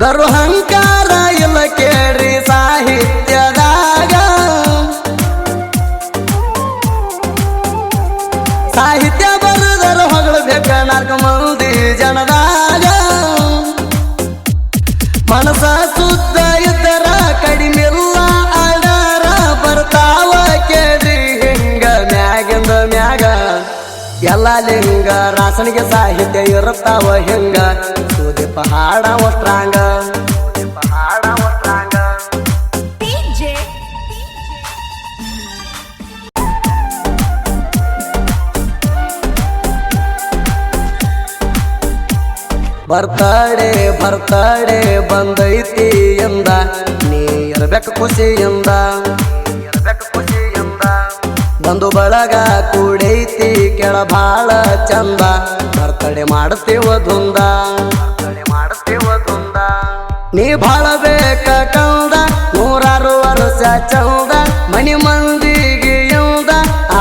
ಗರು ಹಂಕಾರ ಇಲ್ಲ ಕೇಳ್ರಿ ಸಾಹಿತ್ಯದಾಗ. ಸಾಹಿತ್ಯ ಬರದರ ಹೊಗಳು ಬೇಕ ನಾಲ್ಕು ಮಂದಿ ಜನದಾಗ. ಮನಸ ಶುದ್ಧ ಇದ್ದರ ಕಡಿಮೆಲ್ಲ ಆಡಾರ ಬರ್ತಾವ ಕೇಳ್ರಿ ಹಿಂಗ ಮ್ಯಾಗಿಂದ ಮ್ಯಾಗ. ಎಲ್ಲ ಲಿಂಗ ರಾಸನಿಗೆ ಸಾಹಿತ್ಯ ಇರುತ್ತಾವ ಹಿಂಗ. ಹಾಡ ಒಟ್ರಾಂಗ. ಹಾಡ ಒಟ್ರಾಂಗ. ಬರ್ತಾಡೆ ಬರ್ತಾಡೆ ಬಂದೈತಿ ಎಂದ. ನೀ ಇರ್ಬೇಕು ಖುಷಿಯಿಂದ. ಬಂದು ಬಳಗ ಕೂಡೈತಿ ಕೆಳ ಬಾಳ ಚಂದ. ಬರ್ತಡೆ ಮಾಡ್ತೀವ ದುಂದ ಮಾಡ್ತೀವ ದುಂದ ನೀ ಬಾಳ ಬೇಕ ಕಂದ, ನೂರಾರು ವರ್ಷ ಚಂದ. ಮನಿ ಮಂದಿಗೆ ಎಂದ,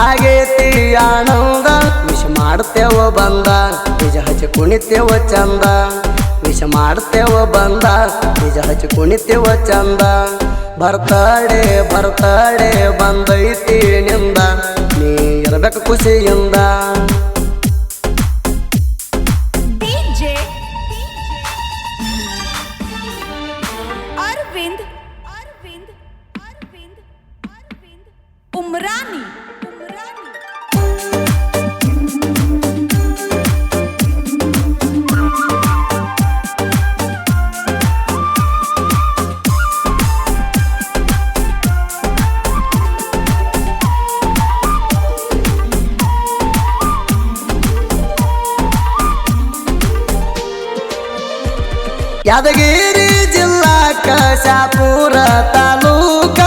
ಆಗೇತಿ ಆನಂದ. ವಿಷ ಮಾಡ್ತೇವ ಬಂದ ನಿಜ ಹಚ್ಚಿ ಕುಣಿತೇವ ಚಂದ. ವಿಷ ಮಾಡ್ತೇವ ಬಂದ ನಿಜ ಹಚ್ಚಿ ಕುಣಿತೇವ ಚಂದ. ಬರ್ತಾಡೆ ಬರ್ತಾಡೆ ಬಂದೈತಿ ನಿಂದ. ನೀ ಇರ್ಬೇಕು ಖುಷಿಯಿಂದ. ಯಾದಗಿರಿ ಜಿಲ್ಲಾ ಕಶಾಪುರ ತಾಲೂಕ.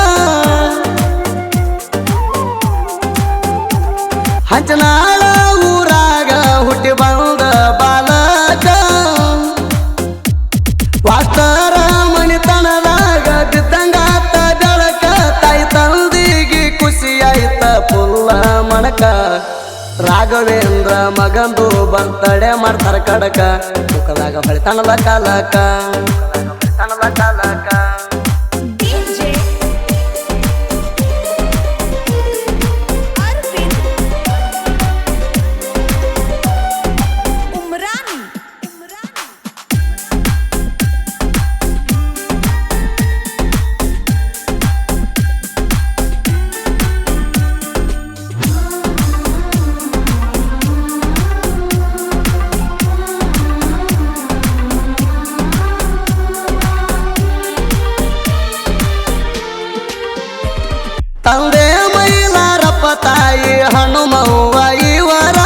ಹಂಚನಾಳ ಊರಾಗ ಹುಟ್ಟಿ ಬಂದ ಬಾಲಕ. ವಾಸ್ತರ ಮಣಿತನದಾಗ ಬಿದ್ದಂಗಾತ ಬೆಳಕ ತಾಯಿ ತಂದಿಗೆ ಖುಷಿ ಆಯ್ತ ಪುಲ್ಲ ಮಣಕ. ರಾಘವೇಂದ್ರ ಮಗಂದು ಬಂತಡೆ ಮಾಡ್ತಾರ ಕಡಕ. ಮುಖದಾಗ ಹೊಳಿತನದ ಕಾಲಕ ಹನುಮವ್ವ ಇವರ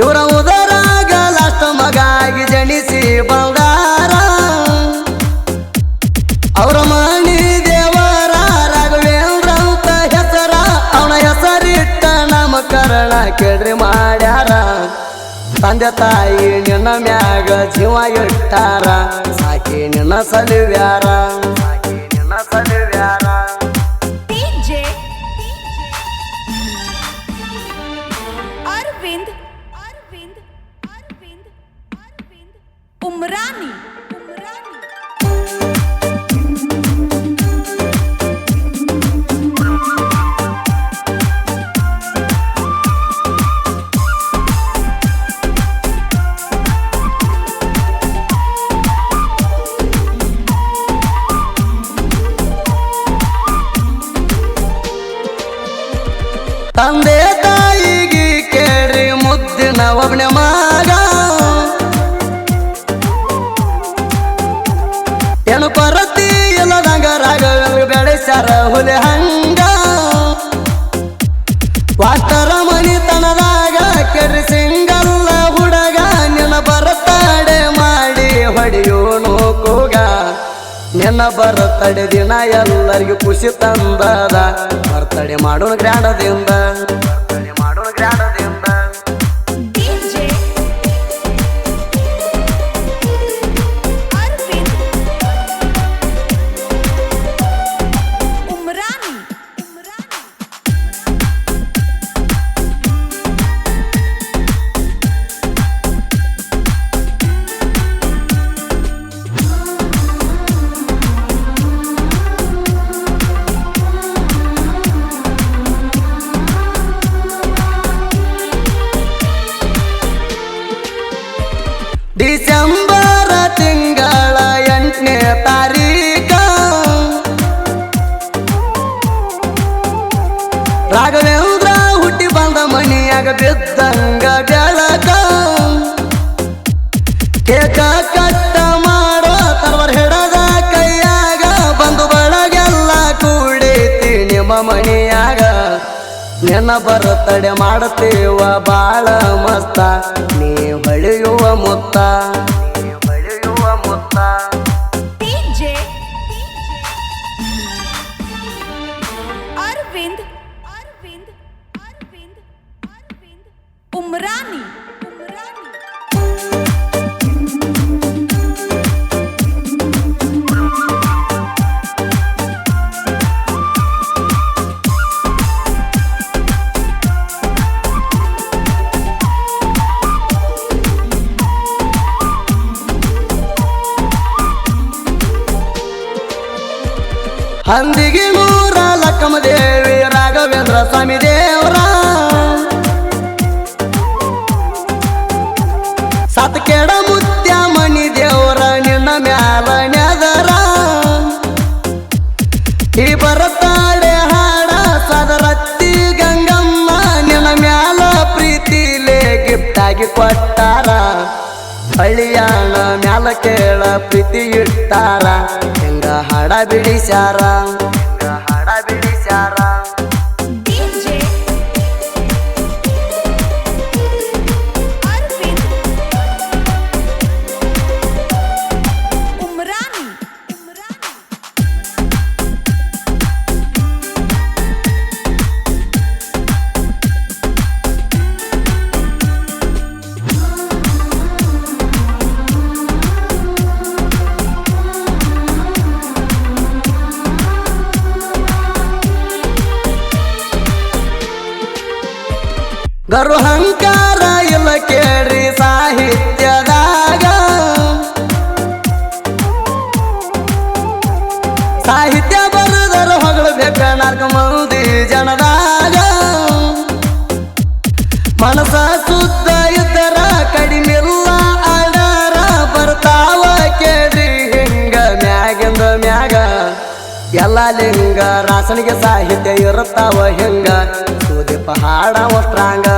ಇವರ ಉದರಾಗ ಲಾಸ್ಟ್ ಮಗಾಗಿ ಜನಿಸಿ ಬಂಗಾರ. ಅವರ ಮಣಿ ದೇವರ ರಾಘವೇಂದ್ರ ಹೆಸರ, ಅವನ ಹೆಸರಿಟ್ಟ ನಾಮಕರಣ ಕೇಳ್ರಿ ಮಾಡ್ಯಾರ. ತಂದೆ ತಾಯಿ ನಿನ್ನ ಮ್ಯಾಗ ಜೀವ ಇಟ್ಟಾರ, ಸಾಕಿ ನಿನ್ನ ಸಲಿವ್ಯಾರ. ਅਰਵਿੰਦ ਅਰਵਿੰਦ ਅਰਵਿੰਦ। ਉਮਰਾਨੀ। ಮುದ್ದಿನ ಒಬ್ಬನೇ ಮಗ. ಏನು ಪರತಿ ಎಲ್ಲ ನಂಗ ರಾಘವೇಂದ್ರ ಬೆಳೆಸ್ಯಾರ ಹುಲಿ ಹಂಗ. ವಾಸ್ತರ ಮನಿತನದಾಗ ಕೆರ್ರಿ ಸಿಂಗಲ್ಲ ಹುಡುಗ ನಿನ್ನ ಬರತಾಡೆ ಮಾಡಿ ಹೊಡೆಯೋನು ಕೂಗ ನಿನ್ನ ಬರತಡೆ ದಿನ ಎಲ್ಲರಿಗೂ ಖುಷಿ ತಂದದ. ಬರ್ತಡೆ ಮಾಡೋಣ ಗ್ರ್ಯಾಂಡದಿಂದ. ಡಿಸೆಂಬರ ತಿಂಗಳ ಎಂಟನೇ ತಾರೀಕ ರಾಘವೇಂದ್ರ ಹುಟ್ಟಿ ಬಂದ ಮನೆಯಾಗ ಬಿದ್ದಂಗ ಬೆಳಕ ಕೇಕ ಕಟ್ಟ ಮಾಡೋ ತವರ ಹಿಡದ ಕೈಯಾಗ ಬಂದು ಬಳಗೆಲ್ಲ ಕೂಡೈತಿ ನಿಮ್ಮ ಮನೆಯಾಗ. ನೆನ ಬರತಡೆ ಮಾಡತೇವ ಬಾಳ ಮಸ್ತ. ನೀ datang ಹಂದಿಗೆ ಮೂರ ಲಕ್ಕಮ ದೇವಿ, ರಾಘವೇಂದ್ರ ಸ್ವಾಮಿ ದೇವರ. ಸತ್ಕೆಡ ಮುತ್ಯ ಮಣಿ ದೇವರ, ನಿನ್ನ ಮ್ಯಾಲ ನೆದರ ಈ ಬರತಾಳೆ ಹಾಡ ಸದರತ್ತಿ ಗಂಗಮ್ಮ, ನಿನ್ನ ಮ್ಯಾಲ ಪ್ರೀತಿಲೇ ಗಿಫ್ಟ್ ಆಗಿ ಕೊಟ್ಟಾರ. ಹಳ್ಳಿಯಾಣ ಮ್ಯಾಲ ಕೇಳ ಪ್ರೀತಿ ಇಟ್ಟಾರ ಹಿಂಗ ಹಾಡ ಬಿಡಿಸ್ಯಾರ ಗರು ಹಂಕಾರ ಇಲ್ಲ ಕೇಳ್ರಿ ಸಾಹಿತ್ಯದಾಗ. ಸಾಹಿತ್ಯ ಬರೆದರ ಹೊಗಳಬೇಕ ನಾಲ್ಕು ಮೌದಿ ಜನದಾಗ. ಮನಸ ಶುದ್ಧ ಇದ್ದರ ಅಡರ ಬರ್ತಾವ ಕೇಳ್ರಿ ಹಿಂಗ ಮ್ಯಾಗಿಂದ ಮ್ಯಾಗ. ಎಲ್ಲ ಲಿಂಗ ರಾಸನಿಗೆ ಸಾಹಿತ್ಯ ಇರುತ್ತಾವ ಹಿಂಗ. ಸುದೀಪ ಹಾಡವ ಸ್ಟ್ರಾಂಗ